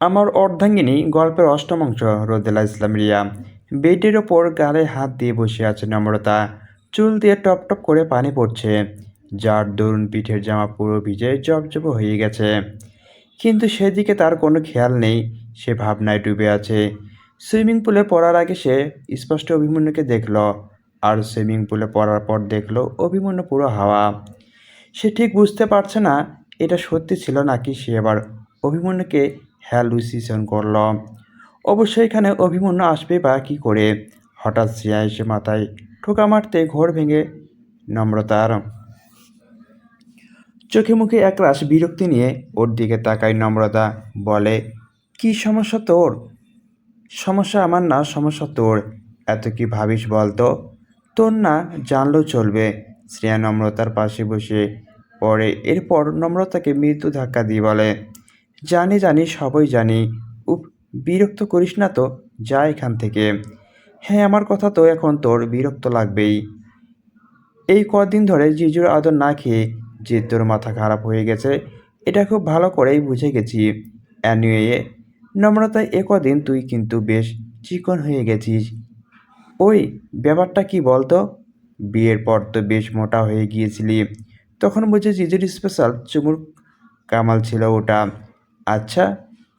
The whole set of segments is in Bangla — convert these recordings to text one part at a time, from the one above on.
আমার অর্ধাঙ্গিনী গল্পের অষ্টম অংশ, রোদেলা ইসলাম রিয়া। বেডের ওপর গালে হাত দিয়ে বসে আছে নম্রতা। চুল দিয়ে টপ টপ করে পানি পড়ছে। যার দরুন পিঠের জামা পুরো ভিজে জবজব হয়ে গেছে। কিন্তু সেদিকে তার কোনো খেয়াল নেই, সে ভাবনায় ডুবে আছে। সুইমিং পুলে পড়ার আগে সে স্পষ্ট অভিমন্যুকে দেখল, আর সুইমিং পুলে পড়ার পর দেখল অভিমন্যু পুরো হাওয়া। সে ঠিক বুঝতে পারছে না, এটা সত্যি ছিল নাকি সে এবার অভিমন্যুকে হ্যালুসিশন করল। অবশ্য এখানে অভিমন্যু আসবে বা কী করে? হঠাৎ শ্রেয়া এসে মাথায় ঠোকা মারতে ঘোর ভেঙে নম্রতার। চোখে মুখে একরাশ বিরক্তি নিয়ে ওর দিকে তাকায় নম্রতা। বলে, কি সমস্যা তোর? সমস্যা আমার না, সমস্যা তোর। এত কি ভাবিস বলতো? তোর না জানলেও চলবে। শ্রেয়া নম্রতার পাশে বসে পড়ে। এরপর নম্রতাকে মৃত্যু ধাক্কা দিয়ে বলে জানি জানি সবই জানি। উপ বিরক্ত করিস না তো, যা এখান থেকে। হ্যাঁ আমার কথা তো এখন তোর বিরক্ত লাগবেই। এই কদিন ধরে জিজুর আদর না খেয়ে যে তোর মাথা খারাপ হয়ে গেছে, এটা খুব ভালো করেই বুঝে গেছি। অ্যানুয়ে নম্রতা এ কদিন তুই কিন্তু বেশ চিকন হয়ে গেছিস। ওই, ব্যাপারটা কি বলতো? বিয়ের পর তো বেশ মোটা হয়ে গিয়েছিলি। তখন বুঝে জিজুর স্পেশাল চুমুর কামাল ছিল ওটা। আচ্ছা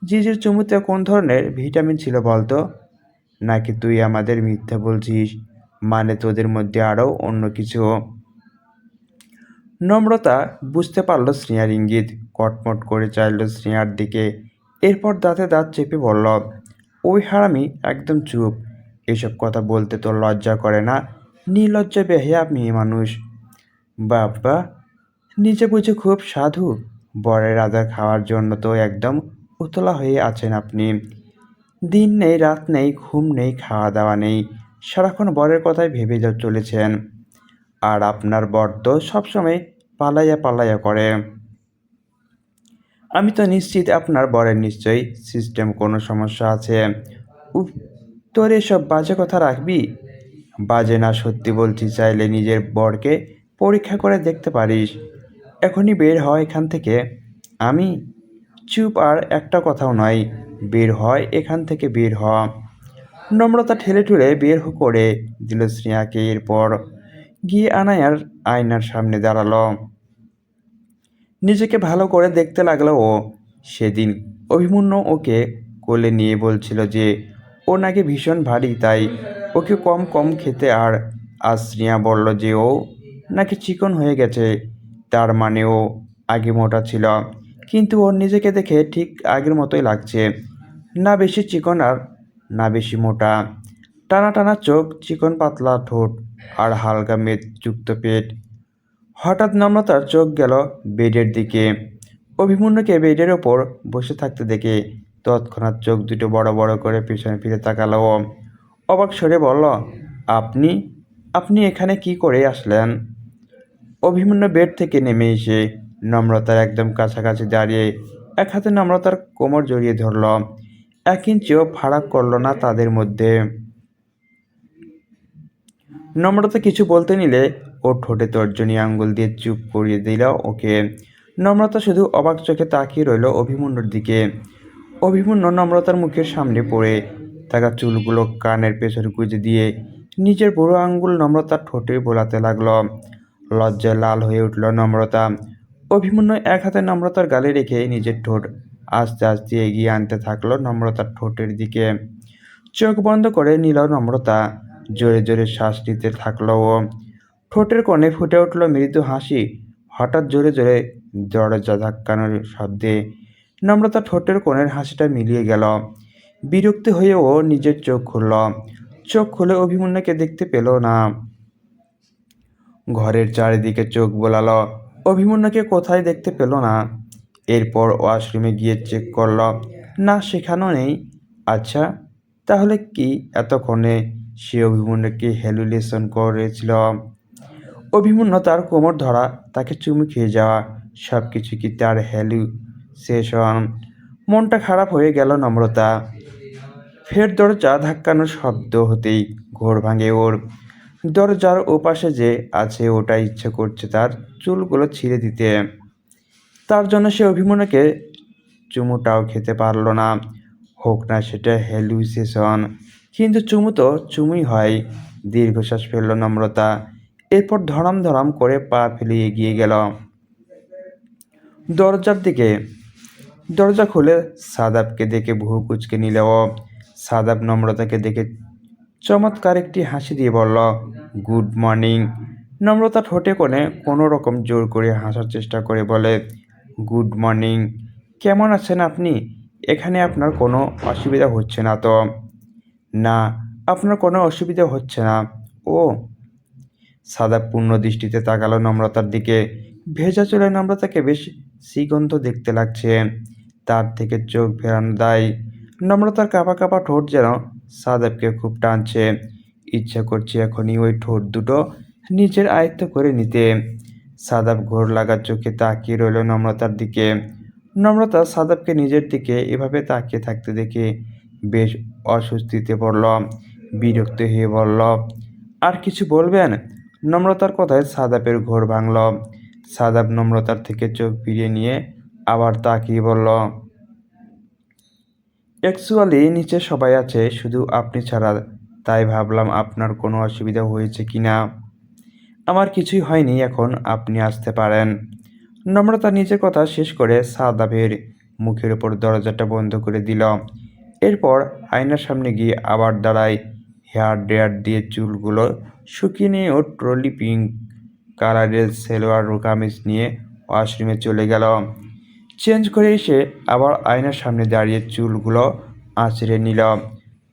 জিজুর চুমুতে কোন ধরনের ভিটামিন ছিল বলতো? নাকি তুই আমাদের মিথ্যা বলছিস? মানে তোদের মধ্যে আরও অন্য কিছু? নম্রতা বুঝতে পারল স্নেহার ইঙ্গিত। কটমট করে চাইল স্নেহার দিকে। এরপর দাঁতে দাঁত চেপে বলল, ওই হারামি একদম চুপ। এসব কথা বলতে তো লজ্জা করে না? নির্লজ্জা বেহেয়া মেয়ে মানুষ। বাবা, নিজে বুঝে খুব সাধু। বরের আদর খাওয়ার জন্য তো একদম উতলা হয়ে আছেন আপনি। দিন নেই, রাত নেই, ঘুম নেই খাওয়া দাওয়া নেই, সারাক্ষণ বরের কথাই ভেবে চলেছেন। আর আপনার বর তো সবসময় পালাইয়া পালাইয়া করে। আমি তো নিশ্চিত আপনার বরের নিশ্চয়ই সিস্টেম কোনো সমস্যা আছে। তোর এসব বাজে কথা রাখবি? বাজে না সত্যি বলছি, চাইলে নিজের বরকে পরীক্ষা করে দেখতে পারিস। এখনই বের হয় এখান থেকে। আমি চুপ আর একটা কথাও নয়, বের হয় এখান থেকে বের হ নম্রতা ঠেলে ঠুলে বের করে, দিল শ্রেয়াকে এরপর। গিয়ে আনায়ার আয়নার সামনে দাঁড়াল। নিজেকে ভালো করে দেখতে লাগল ও। সেদিন অভিমন্যু ওকে কোলে নিয়ে বলছিল যে, ও নাকি ভীষণ ভারী, তাই ওকে কম কম খেতে। আর স্নেহা বলল যে, ও নাকি চিকন হয়ে গেছে। তার মানেও আগে মোটা ছিল। কিন্তু ওর নিজেকে দেখে ঠিক আগের মতোই লাগছে। না বেশি চিকন আর না বেশি মোটা। টানা টানা চোখ, চিকন পাতলা ঠোঁট আর হালকা মেদযুক্ত পেট। হঠাৎ নম্রতার চোখ গেল বেডের দিকে। অভিমন্যুকে বেডের ওপর বসে থাকতে দেখে তৎক্ষণাৎ চোখ দুটো বড় বড় করে পিছনে ফিরে তাকালো। অবাক সরে বলল, আপনি? আপনি এখানে কি করে আসলেন? অভিমন্যু বেড থেকে নেমে এসে নম্রতার একদম কাছাকাছি দাঁড়িয়ে এক হাতে নম্রতার কোমর জড়িয়ে ধরল। এক ইঞ্চিও ফারাক করল না তাদের মধ্যে। নম্রতা কিছু বলতে নিলে ও ঠোঁটে তর্জনী আঙ্গুল দিয়ে চুপ করিয়ে দিল ওকে। নম্রতা শুধু অবাক চোখে তাকিয়ে রইল অভিমন্যুর দিকে। অভিমন্য নম্রতার মুখের সামনে পড়ে থাকা চুলগুলো কানের পেছনে গুঁজে দিয়ে নিজের বুড়ো আঙ্গুল নম্রতার ঠোঁটে বোলাতে লাগল। লজ্জায় লাল হয়ে উঠল নম্রতা। অভিমন্যু এক হাতে নম্রতার গালে রেখে নিজের ঠোঁট আস্তে আস্তে এগিয়ে আনতে থাকল নম্রতার ঠোঁটের দিকে। চোখ বন্ধ করে নিল নম্রতা। জোরে জোরে শ্বাস নিতে থাকল ও। ঠোঁটের কোণে ফুটে উঠল মৃদু হাসি। হঠাৎ জোরে জোরে দরজা ধাক্কানোর শব্দে নম্রতা ঠোঁটের কোণের হাসিটা মিলিয়ে গেল। বিরক্ত হয়ে ও নিজের চোখ খুলল। চোখ খুলে অভিমন্যকে দেখতে পেল না। ঘরের চারিদিকে চোখ বোলালো। অভিমন্যুকে কোথায় দেখতে পেল না। এরপর ওয়াশরুমে গিয়ে চেক করল, না, সেখানেও নেই। আচ্ছা তাহলে কি এতক্ষণে? সে অভিমন্যুকে হ্যালুলেশন করেছিল। অভিমন্যু তার কোমর ধরা, তাকে চুমু খেয়ে যাওয়া সব কিছু কি তার হ্যালুসেশন মনটা খারাপ হয়ে গেল নম্রতা। ফের দরজা ধাক্কানোর শব্দ হতেই ঘোর ভাঙে ওর দরজার ওপাশে যে আছে, ওটা ইচ্ছে করছে তার চুলগুলো ছিঁড়ে দিতে। তার জন্য সে অভিমন্যুকে চুমুটাও খেতে পারল না। হোক না, সেটা হ্যালুসিনেশন কিন্তু চুমু তো চুমুই হয়। দীর্ঘশ্বাস ফেলল নম্রতা। এরপর ধরাম ধরাম করে পা ফেলে এগিয়ে গেল। দরজার দিকে। দরজা খুলে সাদাবকে দেখে ভুহু কুচকে নিল সাদাব নম্রতাকে দেখে চমৎকার একটি হাসি দিয়ে বলল, গুড মর্নিং। নম্রতা ঠোঁটে কোণে কোনো রকম জোর করে হাসার চেষ্টা করে বলে, গুড মর্নিং। কেমন আছেন আপনি? এখানে আপনার কোনো অসুবিধা হচ্ছে না তো? না, আপনার কোনো অসুবিধা হচ্ছে না। ও। সাদা পূর্ণ দৃষ্টিতে তাকালো নম্রতার দিকে। ভেজা চুলে নম্রতাকে বেশ শ্রীগন্ধ দেখতে লাগছে। তার থেকে চোখ ফেরানো দায়। নম্রতার কাপা কাপা ঠোঁট যেন সাদেবকে খুব টানছে, ইচ্ছা করছে এখনই ওই ঠোঁট দুটো নিজের আয়ত্ত করে নিতে। সাদাব ঘোর লাগা চোখে তাকিয়ে রইল নম্রতার দিকে। নম্রতা সাদাবকে নিজের দিকে এভাবে তাকিয়ে থাকতে দেখে বেশ অস্বস্তিতে পড়ল, বিরক্ত হয়ে বলল, আর কিছু বলবেন? নম্রতার কথায় সাদাবের ঘোর ভাঙল। সাদাব নম্রতার থেকে চোখ ফিরিয়ে নিয়ে আবার তাকিয়ে বলল অ্যাকচুয়ালি নিচে সবাই আছে, শুধু আপনি ছাড়া। তাই ভাবলাম আপনার কোনো অসুবিধা হয়েছে কি না? আমার কিছুই হয়নি এখন, আপনি আসতে পারেন। নম্রতা নিজের কথা শেষ করে সাদাবের মুখের ওপর দরজাটা বন্ধ করে দিল। এরপর আয়নার সামনে গিয়ে আবার দাঁড়ায়। হেয়ার ড্রায়ার দিয়ে চুলগুলো শুকিয়ে নিয়ে ও ট্রলি পিঙ্ক কালারের সেলোয়ার কামিজ নিয়ে ওয়াশরুমে চলে গেল। চেঞ্জ করে এসে আবার আয়নার সামনে দাঁড়িয়ে চুলগুলো আঁচড়ে নিল।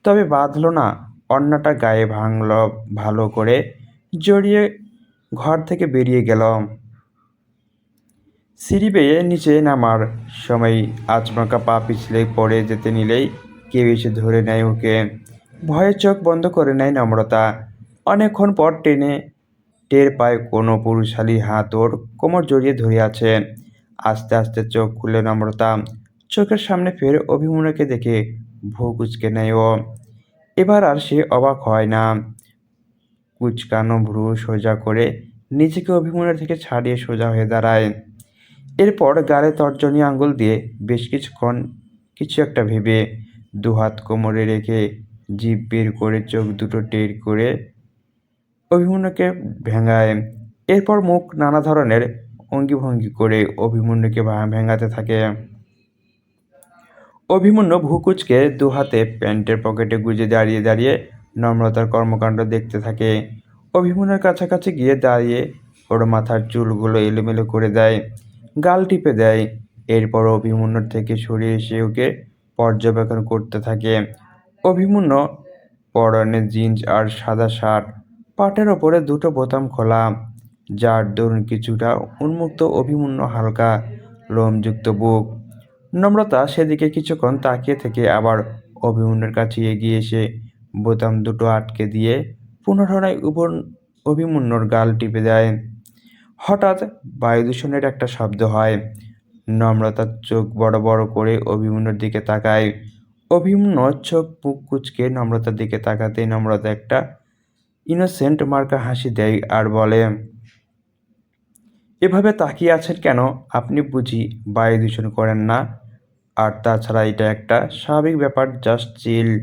তবে বাঁধলো না, অন্যটা গায়ে ভাঙল, ভালো করে জড়িয়ে ঘর থেকে বেরিয়ে গেল। সিঁড়ি বেয়ে নিচে নামার সময় আচমকা পা পিছলে পড়ে যেতে নিলেই কেউ এসে ধরে নেয় ওকে। ভয়ে চোখ বন্ধ করে নেয় নম্রতা। অনেকক্ষণ পর টেনে টের পায় কোনো পুরুষালী হাত ওর কোমর জড়িয়ে ধরে আছে। আস্তে আস্তে চোখ খুলে নম্রতা, চোখের সামনে ফের অভিমন্যুকে দেখে ভূ কুচকে নেয় ও। এবার আর সে অবাক হয় না। কুচকানো ভ্রু সোজা করে নিজেকে অভিমন্যুর থেকে ছাড়িয়ে সোজা হয়ে দাঁড়ায়। এরপর গালে তর্জনী আঙ্গুল দিয়ে বেশ কিছুক্ষণ কিছু একটা ভেবে দুহাত কোমরে রেখে জিভ বের করে চোখ দুটো টের করে অভিমন্যুকে ভেঙায়। এরপর মুখ নানা ধরনের অঙ্গিভঙ্গি করে অভিমন্যুকে ভেঙাতে থাকে। অভিমন্যু ভুকুচকে দু হাতে প্যান্টের পকেটে গুজে দাঁড়িয়ে দাঁড়িয়ে নম্রতার কর্মকাণ্ড দেখতে থাকে। অভিমন্যুর কাছাকাছি গিয়ে দাঁড়িয়ে ওর মাথার চুলগুলো এলোমেলো করে দেয়, গাল টিপে দেয়। এরপর অভিমন্যুর থেকে সরিয়ে এসে ওকে পর্যবেক্ষণ করতে থাকে। অভিমন্যু পরনে জিন্স আর সাদা শার্ট, পাটের ওপরে দুটো বোতাম খোলা। যার দরুন কিছুটা উন্মুক্ত অভিমন্য হালকা লোমযুক্ত বুক। নম্রতা সেদিকে কিছুক্ষণ তাকিয়ে থেকে আবার অভিমন্যুর কাছে এগিয়ে এসে বোতাম দুটো আটকে দিয়ে পুনরায় উপর অভিমন্যুর গাল টিপে দেয়। হঠাৎ বায়ু দূষণের একটা শব্দ হয়। নম্রতার চোখ বড় বড় করে অভিমন্যুর দিকে তাকায়। অভিমন্যু চোখ মুখ কুচকে নম্রতার দিকে তাকাতে নম্রতা একটা ইনোসেন্ট মার্কা হাসি দেয় আর বলে এভাবে তাকিয়ে আছেন কেন? আপনি বুঝি বায়ু দূষণ করেন না। আর তাছাড়া এটা একটা স্বাভাবিক ব্যাপার জাস্ট চিল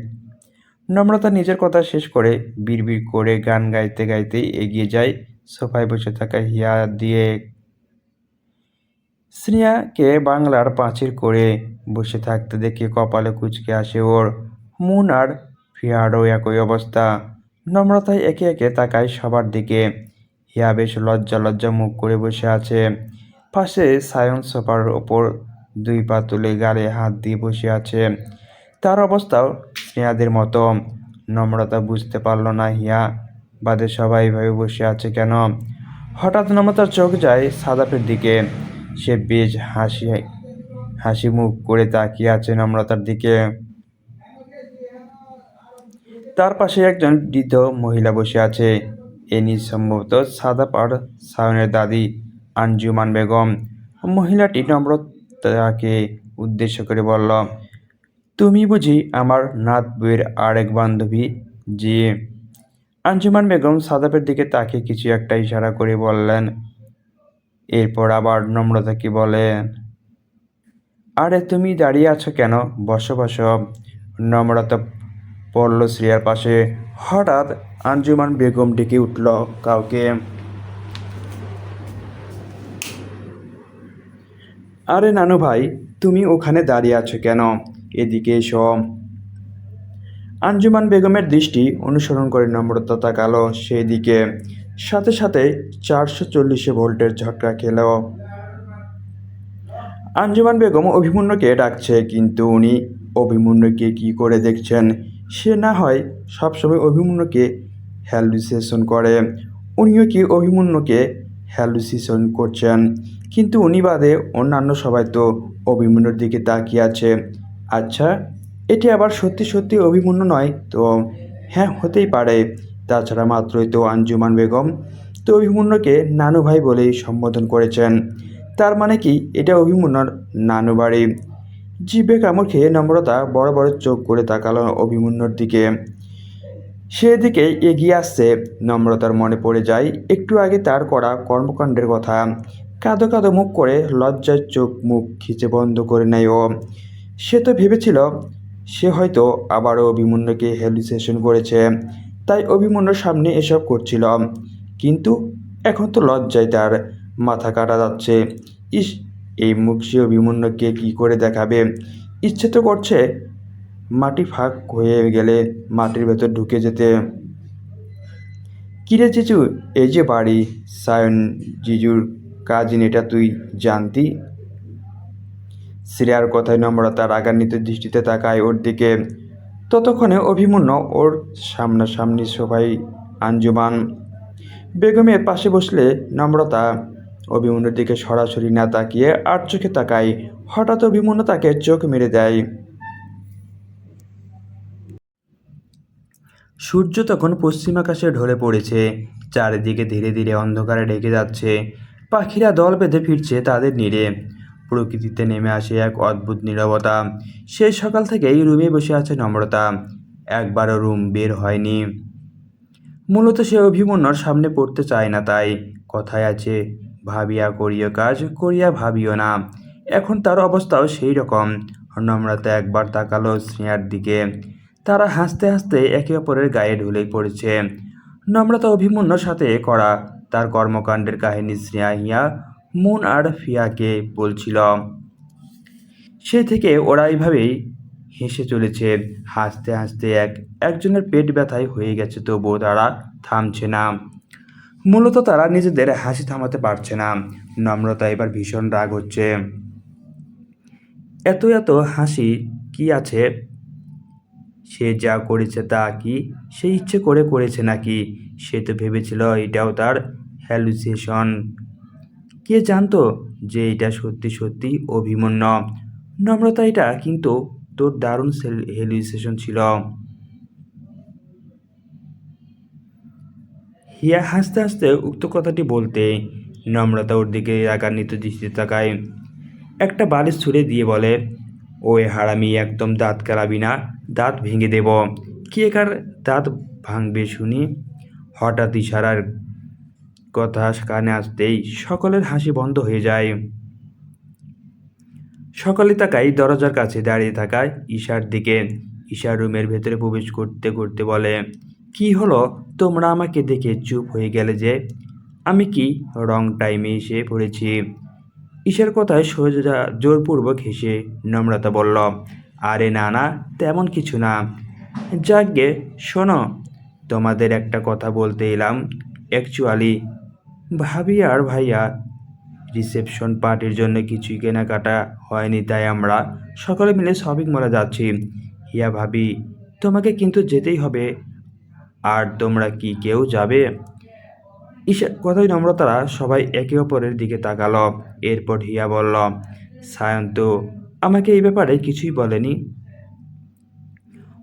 নম্রতা নিজের কথা শেষ করে বিড়বিড় করে গান গাইতে গাইতেই এগিয়ে যায় সোফায় বসে থাকা হিয়া দিয়ে। স্নেহাকে বাংলার পাঁচির করে বসে থাকতে দেখে কপালে কুচকে আসে ওর। মুন আর ফিয়ারও একই অবস্থা। নম্রতায় একে একে তাকায় সবার দিকে। হিয়া বেশ লজ্জা লজ্জা মুখ করে বসে আছে। পাশে সায়ন সোফার ওপর দুই পা তুলে গালে হাত দিয়ে বসে আছে। তার অবস্থাও স্নেহাদের মতো। নম্রতা বুঝতে পারল না হিয়া, বাদে সবাই ভাবে বসে আছে কেন? হঠাৎ নম্রতার চোখ যায় সাদাপের দিকে। সে বেশ হাসি হাসি মুখ করে তাকিয়ে আছে নম্রতার দিকে। তার পাশে একজন বৃদ্ধ মহিলা বসে আছে। এনি সম্ভবত সাদাপ আর সায়নের দাদি আঞ্জুমান বেগম। মহিলাটি নম্রতাকে উদ্দেশ্য করে বলল, তুমি বুঝি আমার নাত বইয়ের আরেক বান্ধবী? যে আঞ্জুমান বেগম সাদাপের দিকে তাকে কিছু একটা ইশারা করে বললেন। এরপর আবার নম্রতাকে বলেন, আরে তুমি দাঁড়িয়ে আছো কেন? বসো বসো। নম্রতা পড়ল শ্রেয়ার পাশে। হঠাৎ আঞ্জুমান বেগম ডেকে উঠল, কাউকে আরে নানু ভাই, তুমি ওখানে দাঁড়িয়ে আছো কেন? এদিকে এসো। আঞ্জুমান বেগমের দৃষ্টি অনুসরণ করে নম্রতা তাকালো সেই দিকে সাথে সাথে চারশো চল্লিশে ভোল্টের ঝটকা খেল। আঞ্জুমান বেগম অভিমন্যুকে ডাকছে, কিন্তু উনি অভিমন্যুকে কি করে দেখছেন? সে না হয় সবসময় অভিমন্যুকে হ্যালুসিনেশন করে। উনিও কি অভিমন্যুকে হ্যালুসিনেশন করছেন? কিন্তু উনি বাদে অন্যান্য সবাই তো অভিমন্যুর দিকে তাকিয়ে আছে। আচ্ছা এটি আবার সত্যি সত্যি অভিমন্যু নয় তো? হ্যাঁ হতেই পারে। তাছাড়া মাত্রই তো আঞ্জুমান বেগম তো অভিমন্যুকে নানু ভাই বলেই সম্বোধন করেছেন। তার মানে কি, এটা অভিমন্যুর নানু বাড়ি। জিভে কামড় খেয়ে নম্রতা বড় বড় চোখ করে তাকালো অভিমন্যুর দিকে। সেদিকে এগিয়ে আসছে, নম্রতার মনে পড়ে যায়। একটু আগে তার করা কর্মকাণ্ডের কথা। কাঁদো কাঁদো মুখ করে লজ্জায় চোখ মুখ খিচে বন্ধ করে নেয় ও। সে তো ভেবেছিল, সে হয়তো আবারও অভিমন্যুকে হ্যালুসিনেশন করেছে। তাই অভিমন্যুর সামনে এসব করছিল। কিন্তু এখন তো লজ্জায় তার মাথা কাটা যাচ্ছে। ইস, এই মুখ সে অভিমন্যুকে কী করে দেখাবে? ইচ্ছে তো করছে মাটি ফাঁক হয়ে গেলে মাটির ভেতর ঢুকে যেতে। কিরে জিজু? এই যে বাড়ি, সায়ন জিজুর কাজিন এটা তুই জানতি? শ্রেয়ার কথায় নম্রতা রাগান্বিত দৃষ্টিতে তাকায় ওর দিকে। ততক্ষণে অভিমন্য ওর সামনাসামনি সবাই আঞ্জুমান। বেগমের পাশে বসলে নম্রতা অভিমন্যুর দিকে সরাসরি না তাকিয়ে আর চোখে তাকায়। হঠাৎ অভিমন্য তাকে চোখ মেরে দেয়। সূর্য তখন পশ্চিম আকাশে ঢলে পড়েছে, চারিদিকে ধীরে ধীরে অন্ধকারে ঢেকে যাচ্ছে। পাখিরা দল বেঁধে ফিরছে তাদের নীড়ে। প্রকৃতিতে নেমে আসে এক অদ্ভুত নীরবতা। সেই সকাল থেকেই রুমে বসে আছে নম্রতা। একবারও রুম বের হয়নি। মূলত সে অভিমন্যর সামনে পড়তে চায় না তাই। কথায় আছে, ভাবিয়া করিও কাজ, করিয়া ভাবিও না। এখন তার অবস্থাও সেই রকম। নম্রতা একবার তাকালো স্নেহার দিকে। তারা হাসতে হাসতে একে অপরের গায়ে ঢুলেই পড়েছে। নম্রতা অভিমন্যর সাথে করা তার কর্মকাণ্ডের কাহিনী স্নেহা হিয়া, মুন আর ফিয়াকে বলছিল। সে থেকে ওরা এইভাবেই হেসে চলেছে। হাসতে হাসতে এক, একজনের পেট ব্যথায় হয়ে গেছে, তবুও তারা থামছে না। মূলত তারা নিজেদের হাসি থামাতে পারছে না। নম্রতা এবার ভীষণ রাগ হচ্ছে। এত এত হাসি কি আছে? সে যা করেছে তা কি সে ইচ্ছে করে করেছে নাকি? সে তো ভেবেছিল এটাও তার হ্যালুসিনেশন কে জানতো যে এটা সত্যি সত্যি অভিমন্য? নম্রতা এটা কিন্তু তোর দারুণ হ্যালুসিনেশন ছিল। হিয়া হাসতে হাসতে উক্ত কথাটি বলতে নম্রতা ওর দিকে রাগান্বিত দৃষ্টিতে তাকায়। একটা বালিশ ছুঁড়ে দিয়ে বলে ওই হারামি, একদম দাঁত কেলাবি না। দাঁত ভেঙে দেব। কে কার দাঁত ভাঙবে শুনি? হঠাৎ ইশারার কথা কানে আসতেই সকলের হাসি বন্ধ হয়ে যায়। সকলে তাকাই দরজার কাছে, দাঁড়িয়ে থাকায় ঈশার দিকে। ঈশার রুমের ভেতরে প্রবেশ করতে করতে বলে, কি হলো? তোমরা আমাকে দেখে চুপ হয়ে গেলে যে, আমি কি রং টাইমে এসে পড়েছি? ঈশার কথায় সোজা, জোরপূর্বক হেসে নম্রতা বলল আরে না না, তেমন কিছু না। যাকগে শোনো, তোমাদের একটা কথা বলতে এলাম। অ্যাকচুয়ালি ভাবি আর ভাইয়া রিসেপশন পার্টির জন্য কিছুই কেনাকাটা হয়নি, তাই আমরা সকলে মিলে শপিং মলে যাচ্ছি। হিয়া ভাবি, তোমাকে কিন্তু যেতেই হবে। আর তোমরা কি, কেউ যাবে? ঈশা কথাই নম্রতারা সবাই একে অপরের দিকে তাকালো। এরপর হিয়া বলল সায়ন তো আমাকে এই ব্যাপারে কিছুই বলেনি।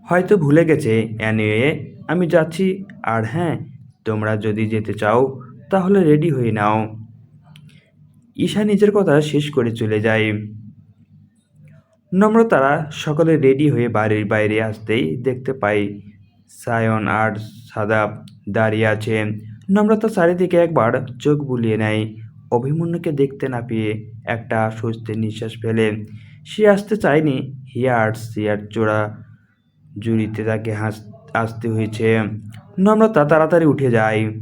হয়তো ভুলে গেছে, অ্যানিওয়ে। আমি যাচ্ছি, আর হ্যাঁ তোমরা যদি যেতে চাও, তাহলে রেডি হয়ে নাও। ঈশা নিজের কথা শেষ করে চলে যায়। নম্রতারা সকলে রেডি হয়ে বাড়ির বাইরে আসতেই দেখতে পাই সায়ন আর সাদাব দাঁড়িয়ে আছে। নম্রতা চারিদিকে একবার চোখ বুলিয়ে নেয়। অভিমন্যুকে দেখতে না পেয়ে একটা স্বস্তির নিঃশ্বাস ফেলে। সে আসতে চায়নি। হিয়ার সিয়ার চোরা জুড়িতে তাকে হাস, আসতে হয়েছে। নম্রতা তাড়াতাড়ি উঠে যায়।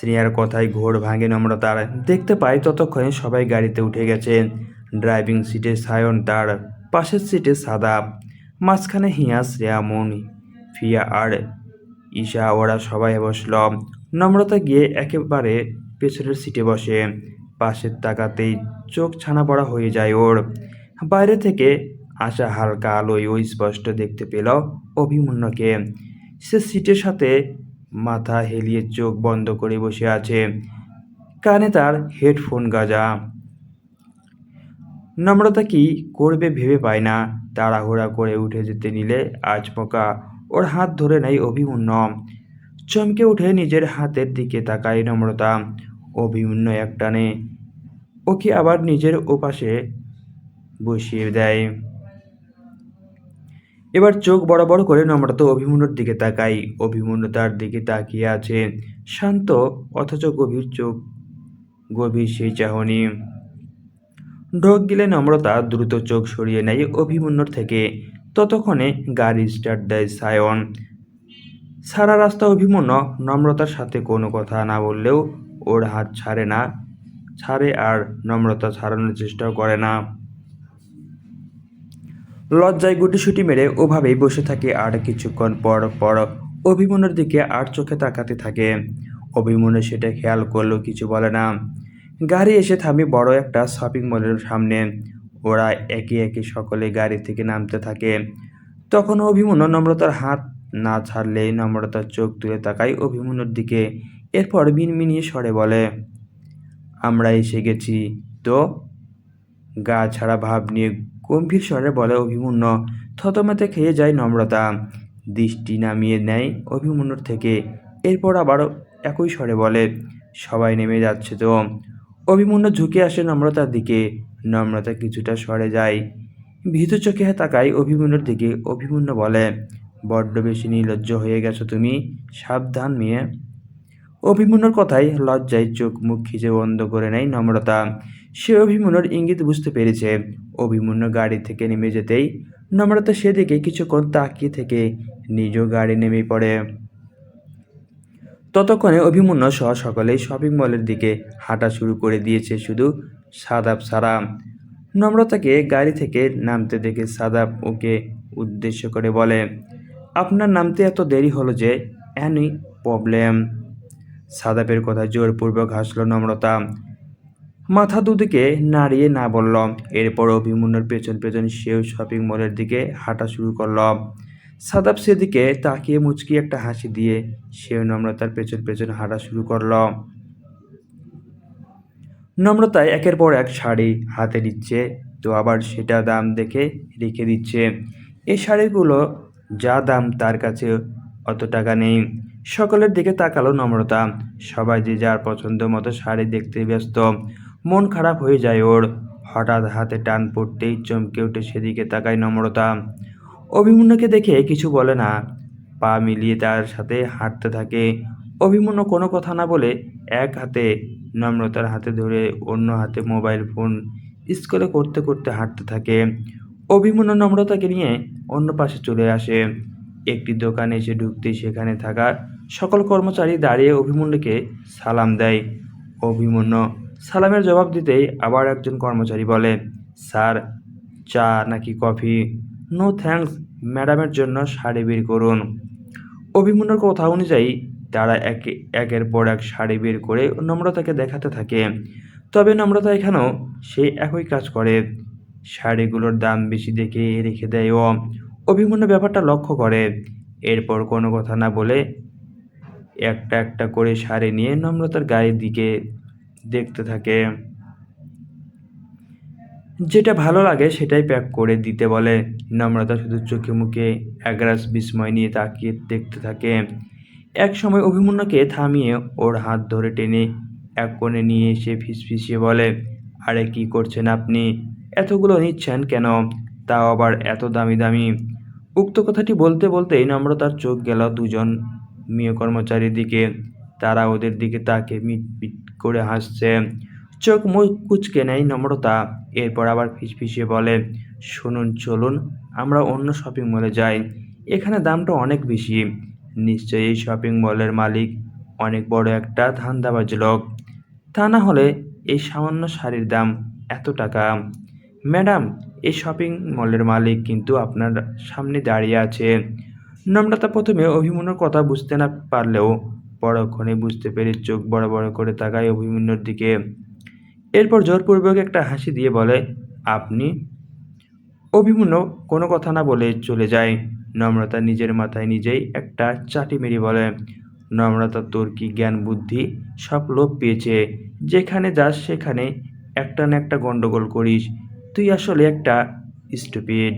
শ্রেয়ার কথায় ঘোর ভাঙে নম্রতার। দেখতে পাই ততক্ষণে সবাই গাড়িতে উঠে গেছে। ড্রাইভিং সিটে সায়ন তার। পাশের সিটে সাদা। মাঝখানে হিয়া, শ্রেয়া, মনি, ফিয়া আর ঈশা, ওরা সবাই বসল। নম্রতা গিয়ে একেবারে পেছনের সিটে বসে। পাশের তাকাতেই চোখ ছানা পড়া হয়ে যায় ওর। বাইরে থেকে আসা হালকা আলোয় ওই স্পষ্ট দেখতে পেল অভিমন্যকে। সে সিটের সাথে মাথা হেলিয়ে চোখ বন্ধ করে বসে আছে। কানে তার হেডফোন গাজা। নম্রতা কি করবে ভেবে পায় না। তাড়াহুড়া করে উঠে যেতে নিলে আজমকা ওর হাত ধরে নেয় অভিমন্য। চমকে উঠে নিজের হাতের দিকে তাকায় নম্রতা। অভিমন্য একটানে ওকে আবার নিজের ওপাশে বসিয়ে দেয়। এবার চোখ বড় বড় করে নম্রতা অভিমন্যুর দিকে তাকাই অভিমন্যু তার দিকে তাকিয়ে আছে, শান্ত অথচ গভীর চোখ, গভীর সেই চাহনি। ঢোক গিলে নম্রতা দ্রুত চোখ সরিয়ে নেয় অভিমন্যুর থেকে। ততক্ষণে গাড়ি স্টার্ট দেয় সায়ন। সারা রাস্তা অভিমন্য নম্রতার সাথে কোনো কথা না বললেও ওর হাত ছাড়ে না, ছাড়ে আর নম্রতা ছাড়ানোর চেষ্টাও করে না। লজ্জায় গুটিসুটি মেরে ওভাবেই বসে থাকে আর কিছুক্ষণ পর পর অভিমন্যুর দিকে আর চোখে তাকাতে থাকে। অভিমন্যু সেটা খেয়াল করলেও কিছু বলে না। গাড়ি এসে থামে বড় একটা শপিং মলের সামনে। ওরা একে একে সকলে গাড়ি থেকে নামতে থাকে। তখন অভিমন্যু নম্রতার হাত না ছাড়লেই নম্রতার চোখ তুলে তাকায় অভিমন্যুর দিকে। এরপর মিনমিনিয়ে স্বরে বলে, আমরা এসে গেছি তো? গা ছাড়া ভাব নিয়ে গম্ভীর স্বরে বলে অভিমন্যু, থতমেতে খেয়ে যায় নম্রতা। দৃষ্টি নামিয়ে নেয় অভিমন্যুর থেকে। এরপর আবার একই স্বরে বলে, সবাই নেমে যাচ্ছে তো? অভিমন্যু ঝুঁকে আসে নম্রতার দিকে। নম্রতা কিছুটা সরে যায়। ভীত চোখে তাকায় অভিমন্যুর দিকে। অভিমন্যু বলে, বড্ড বেশি নির্লজ্জ হয়ে গেছো তুমি। সাবধান মেয়ে। অভিমন্যুর কথায় লজ্জায় চোখ মুখ খিচে বন্ধ করে নেয় নম্রতা। সে অভিমন্যুর ইঙ্গিত বুঝতে পেরেছে। অভিমন্যু গাড়ি থেকে নেমে যেতেই নম্রতা সেদিকে কিছুক্ষণ তাকিয়ে থেকে নিজেও গাড়ি নেমে পড়ে। ততক্ষণে অভিমন্যু সহ সকলেই শপিং মলের দিকে হাঁটা শুরু করে দিয়েছে শুধু সাদাব সারা। নম্রতাকে গাড়ি থেকে নামতে দেখে সাদাব ওকে উদ্দেশ্য করে বলে, আপনার নামতে এত দেরি হলো যে অ্যানি প্রবলেম সাদাবের কথা জোরপূর্বক হাসল নম্রতা। মাথা দুদিকে নাড়িয়ে না বলল। এরপর অভিমন্যুর পেছন পেছন সেও শপিং মলের দিকে হাঁটা শুরু করল। সাদাব সেদিকে তাকিয়ে মুচকি একটা হাসি দিয়ে সেও নম্রতার পেছন পেছন হাঁটা শুরু করল। নম্রতায় একের পর এক শাড়ি হাতে নিচ্ছে, তো আবার সেটা দাম দেখে রেখে দিচ্ছে। এই শাড়িগুলো যা দাম তার কাছে অত টাকা নেই। সকলের দিকে তাকালো নম্রতা। সবাই যে যার পছন্দ মতো শাড়ি দেখতে ব্যস্ত, মন খারাপ হয়ে যায় ওর। হঠাৎ হাতে টান পড়তেই চমকে উঠে সেদিকে তাকায় নম্রতা। অভিমন্যুকে দেখে কিছু বলে না। পা মিলিয়ে তার সাথে হাঁটতে থাকে। অভিমন্যু কোনো কথা না বলে এক হাতে নম্রতার হাতে ধরে অন্য হাতে মোবাইল ফোন স্কুলে করতে করতে হাঁটতে থাকে। অভিমন্যু নম্রতাকে নিয়ে অন্য পাশে চলে আসে। একটি দোকানে এসে ঢুকতেই সেখানে থাকা সকল কর্মচারী দাঁড়িয়ে অভিমন্যুকে সালাম দেয়। অভিমন্যু সালামের জবাব দিতেই আবার একজন কর্মচারী বলে, স্যার, চা নাকি কফি? নো থ্যাঙ্কস, ম্যাডামের জন্য শাড়ি বের করুন। অভিমন্যুর কথা অনুযায়ী তারা একে, একের পর এক শাড়ি বের করে নম্রতাকে দেখাতে থাকে। তবে নম্রতা এখানেও সে একই কাজ করে। শাড়িগুলোর দাম বেশি দেখে রেখে দেয় ও অভিমন্যু ব্যাপারটা লক্ষ্য করে। এরপর কোনো কথা না বলে একটা একটা করে সারে নিয়ে নম্রতার গায়ের দিকে দেখতে থাকে। যেটা ভালো লাগে সেটাই প্যাক করে দিতে বলে। নম্রতা শুধু চোখে মুখে একরাশ বিস্ময় নিয়ে তাকিয়ে দেখতে থাকে। এক সময় অভিমন্যুকে থামিয়ে ওর হাত ধরে টেনে এক কোণে নিয়ে এসে ফিসফিসিয়ে বলে, আরে কি করছেন আপনি? এতগুলো নিচ্ছেন কেন? তাও আবার এত দামি দামি? উক্ত কথাটি বলতে বলতেই নম্রতার চোখ গেল দুজন মেয়ে কর্মচারীর দিকে তারা ওদের দিকে তাকে মিট মিট করে হাসছে। চোখ মুখ কুচকে নেয় নম্রতা। এরপর আবার ফিসফিসিয়ে বলে, শুনুন, চলুন, আমরা অন্য শপিং মলে যাই। এখানে দামটা অনেক বেশি। নিশ্চয়ই এই শপিং মলের মালিক অনেক বড় একটা ধান্দাবাজ লোক। তা না হলে এই সামান্য শাড়ির দাম এত টাকা? ম্যাডাম, এই শপিং মলের মালিক কিন্তু আপনার সামনে দাঁড়িয়ে আছে। নম্রতা প্রথমে অভিমন্যুর কথা বুঝতে না পারলেও পরক্ষণে বুঝতে পেরে চোখ বড় বড় করে তাকায় অভিমন্যুর দিকে। এরপর জোরপূর্বক একটা হাসি দিয়ে বলে, আপনি? অভিমন্যু কোনো কথা না বলে চলে যায়। নম্রতা নিজের মাথায় নিজেই একটা চাটি মেরে বলে নম্রতা তোর কি জ্ঞান বুদ্ধি? সব লোপ পেয়েছে। যেখানে যাস সেখানে একটা না একটা গন্ডগোল করিস। তুই আসলে একটা স্টুপিড